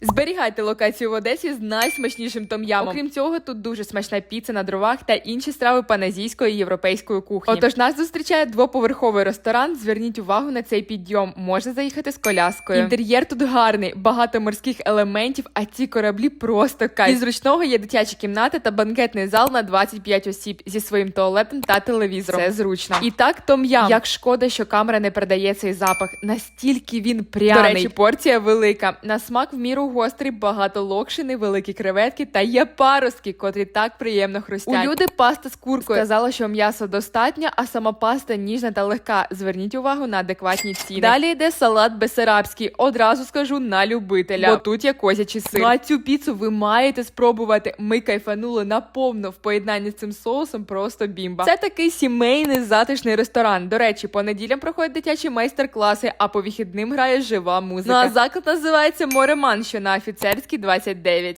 Зберігайте локацію в Одесі з найсмачнішим том'ямом. Окрім цього, тут дуже смачна піца на дровах та інші страви паназійської і європейської кухні. Отож нас зустрічає двоповерховий ресторан. Зверніть увагу на цей підйом. Можна заїхати з коляскою. Інтер'єр тут гарний, багато морських елементів, а ці кораблі просто кайф. Із зручного є дитяча кімната та банкетний зал на 25 осіб зі своїм туалетом та телевізором. Це зручно. І так том'ям. Як шкода, що камера не передає цей запах. Настільки він пряний. До речі, порція велика. На смак в міру гострий, багато локшини, великі креветки та є паростки, котрі так приємно хрустять. У люди паста з куркою. Сказала, що м'яса достатньо, а сама паста ніжна та легка. Зверніть увагу на адекватні ціни. Далі йде салат бесарабський. Одразу скажу на любителя. Бо тут є козячий сир. А цю піцу ви маєте спробувати. Ми кайфанули наповно в поєднанні з цим соусом. Просто бімба. Це такий сімейний затишний ресторан. До речі, по неділям проходять дитячі майстер-класи, а по вихідним грає жива музика. Ну а заклад називається Мореман, що на офіцерській 29.